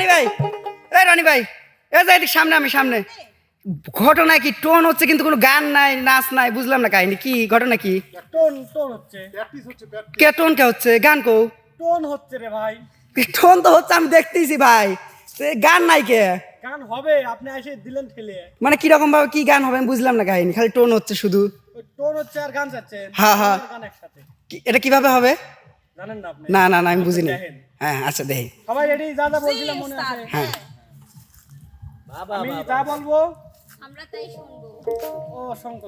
রনি ভাই এই রনি ভাই এই যে এদিক সামনে আমি সামনে। ঘটনা কি টোন হচ্ছে কিন্তু কোনো গান নাই নাচ নাই বুঝলাম না কাহিনী কি ঘটনা কি? টোন টোন হচ্ছে? প্র্যাকটিস হচ্ছে প্র্যাকটিস কে টোন কে হচ্ছে? গান কো। টোন হচ্ছে রে ভাই। টোন তো হচ্ছে আমি দেখতেছি ভাই। গান নাই কে? গান হবে আপনি এসে দিলেন ঠেলে। মানে কীরকম ভাবে কি গান হবে আমি বুঝলাম না কাহিনী খালি টোন হচ্ছে শুধু। টোন হচ্ছে আর গান যাচ্ছে হ্যাঁ, হ্যাঁ। গান একসাথে। এটা কীভাবে হবে? জানেন না আপনি? না না না আমি বুঝিনি। হ্যাঁ আচ্ছা দেখি। সবাই রেডি যা যা বলছিলাম মনে আছে। হ্যাঁ। আমি যা বলব? আমরা তাই শুনব। ও অসংখ্য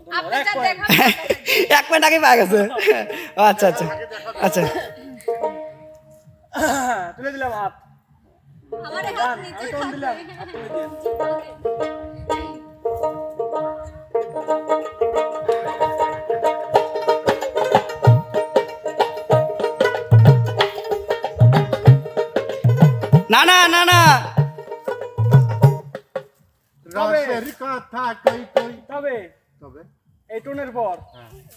এক পয়েন্ট আগে পাওয়া গেছে। আচ্ছা আচ্ছা আচ্ছা। তুলে দিলাম হাত। আমার হাত নিচে আমি দিলাম। না না না না। রসের কথা কই কই? তবে তবে? এই টোনের পর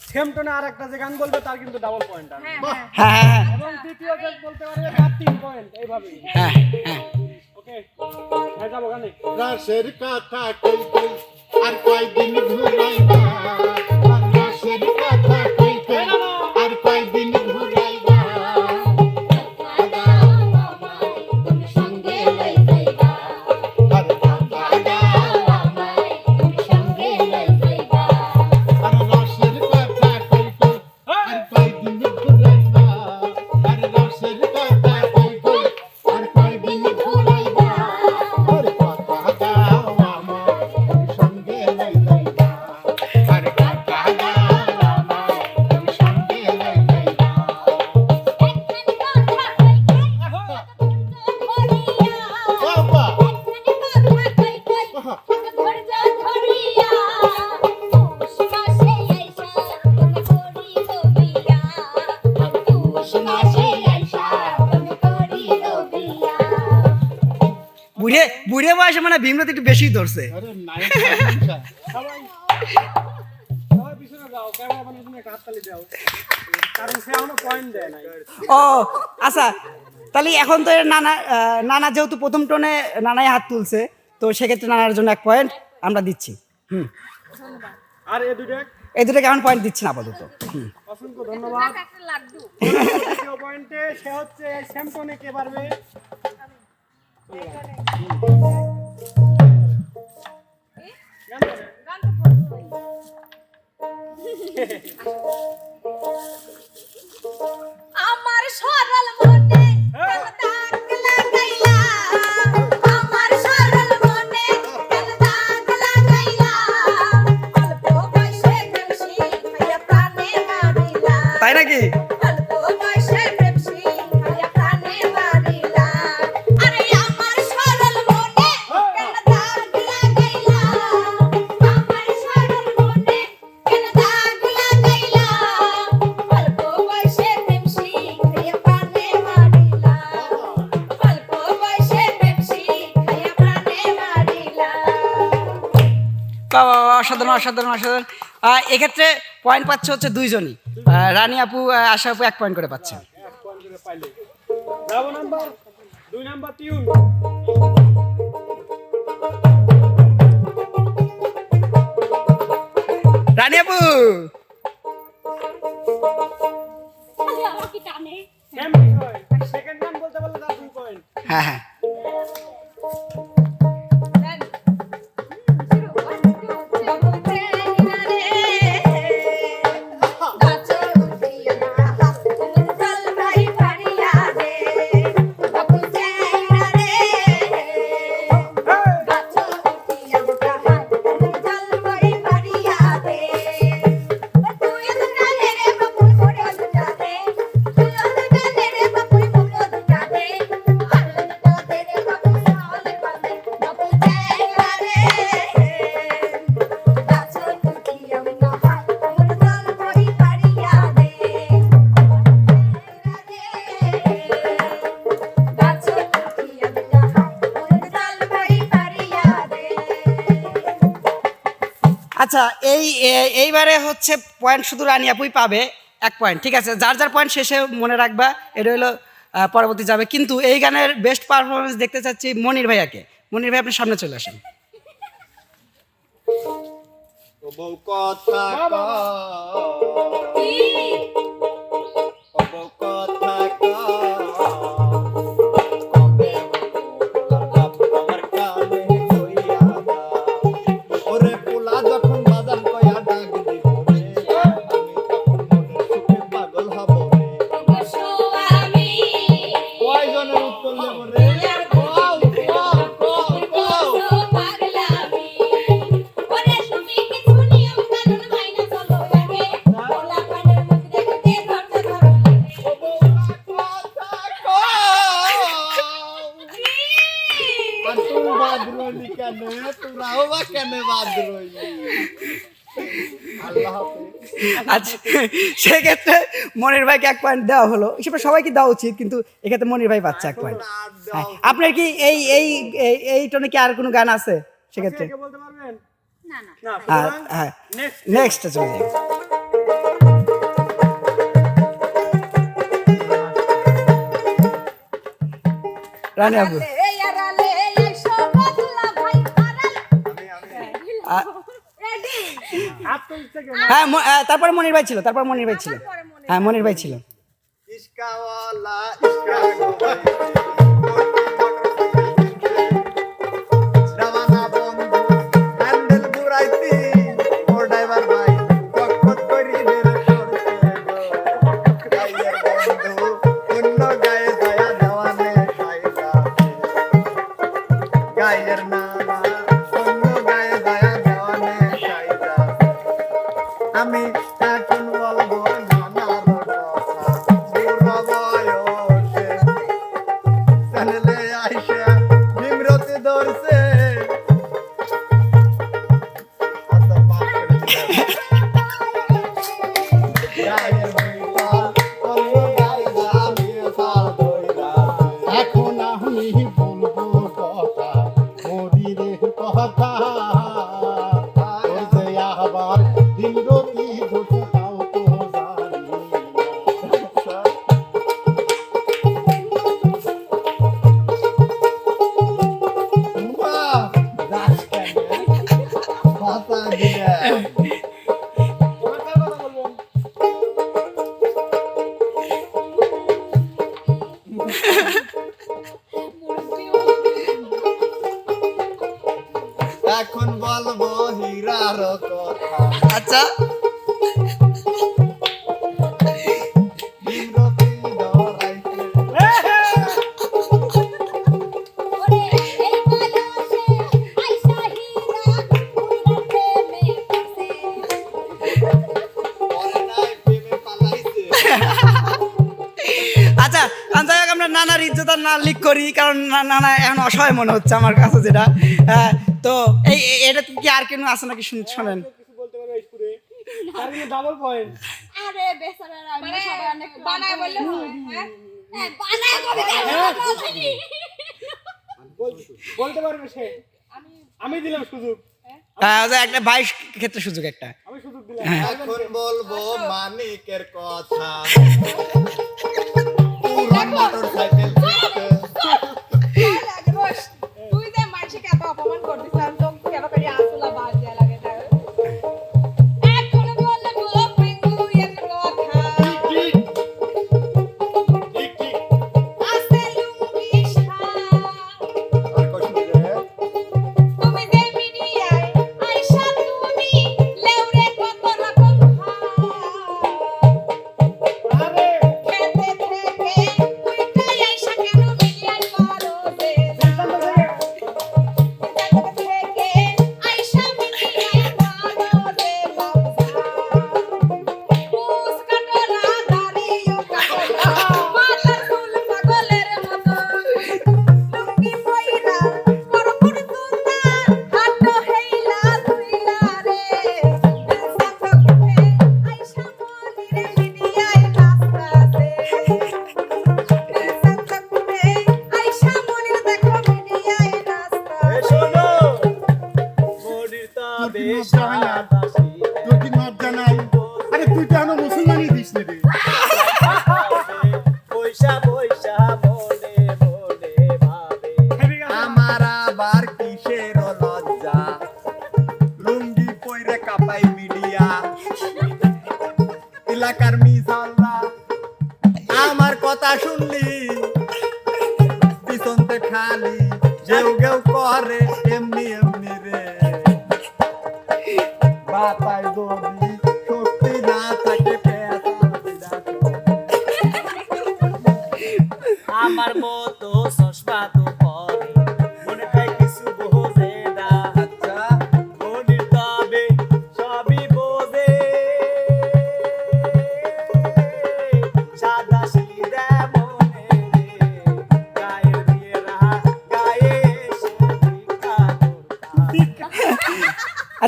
সেম টোনে আর একটা যে গান বলবে তার কিন্তু ডাবল পয়েন্ট আছে। হ্যাঁ হ্যাঁ হ্যাঁ এবং তৃতীয় যে বলতে পারবে তার তিন পয়েন্ট এইভাবে হ্যাঁ হ্যাঁ। ওকে হ্যাঁ যাব গানে। রসের কথা কই কই? আর কয়দিন ঘুরাইবা বুড়ে বয়সে মানে ভীমরতি একটু বেশি ধরছে। মানে ও আচ্ছা তাহলে এখন তো নানা নানা যেহেতু প্রথম টোনে নানাই হাত তুলছে তো সেক্ষেত্রে নানার জন্য এক পয়েন্ট আমরা দিচ্ছি। হুম। আর এ দুটো এই দুটো কেমন পয়েন্ট দিচ্ছি না আপাতত? অসংখ্য ধন্যবাদ। লাড্ডু। পয়েন্টে সে হচ্ছে স্যামটনে কে পারবে Thank you. অসাধারণ অসাধারণ অসাধারণ। এক্ষেত্রে পয়েন্ট পাচ্ছে হচ্ছে দুইজনই। রানী আপু আশা আপু এক পয়েন্ট করে পাচ্ছে। এক পয়েন্ট করে পাইলে। দুই নাম্বার টিউন। রানী আপু! খালি আমার আচ্ছা এই এ- এইবারে হচ্ছে পয়েন্ট শুধু রানী আপুই পাবে এক পয়েন্ট ঠিক আছে? যার যার পয়েন্ট শেষে মনে রাখবা এটা হলো পরবর্তী যাবে। কিন্তু এই গানের বেস্ট পারফরমেন্স দেখতে চাচ্ছি মনির ভাইয়াকে। মনির ভাই আপনি সামনে চলে আসেন। কথা রইলি বা কেন বাদ রইলি? আচ্ছা সেক্ষেত্রে মনির ভাইকে এক পয়েন্ট দেওয়া হলো। সেটা সবাইকে দেওয়া উচিত কিন্তু এক্ষেত্রে মনির ভাই পাচ্ছে এক পয়েন্ট হ্যাঁ আপনার কি এই এই এই- টোনে কি আর কোনো গান আছে সেক্ষেত্রে? কে বলতে পারবেন? না না। না হ্যাঁ হ্যাঁ। নেক্সট নেক্সট চলে যাই। রানী আপু হ্যাঁ তারপরে মনির ভাই ছিল তারপর মনির ভাই ছিল। হ্যাঁ মনির ভাই ছিল। আচ্ছা আচ্ছা যাই হোক, আমরা নানার ইজ্জত না লিক করি কারণ নানা এখন অসহায় মনে হচ্ছে আমার কাছে যেটা। হ্যাঁ, তো এই এটা কি আর কেন আছে নাকি শুন- শোনেন কিছু বলতে পারবে স্কুলে তার কিন্তু ডাবল পয়েন্ট আরে বেচারারা আমরা সবাই অনেক বানায় বললে হ্যাঁ হ্যাঁ? বানায় কবিতা বলতে পারবে সে। আমি দিলাম সুযোগ। হ্যাঁ? আচ্ছা, একটা বাইশ ক্ষেত্রে সুযোগ একটা। আমি সুযোগ দিলাম। এখন বলব মানিকের কথা। মোটর সাইকেল পিছনতে খালি যেউ গেউ করে এমনি এমনি রে। বাতায় যদি শক্তি না থাকে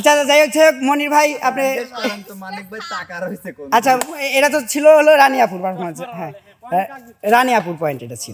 আচ্ছা যাই হচ্ছে মনির ভাই আপনি আচ্ছা এটা তো ছিল হলো রানিয়াপুর পারফরমেন্স হ্যাঁ। রানিয়াপুর পয়েন্ট এটা ছিল।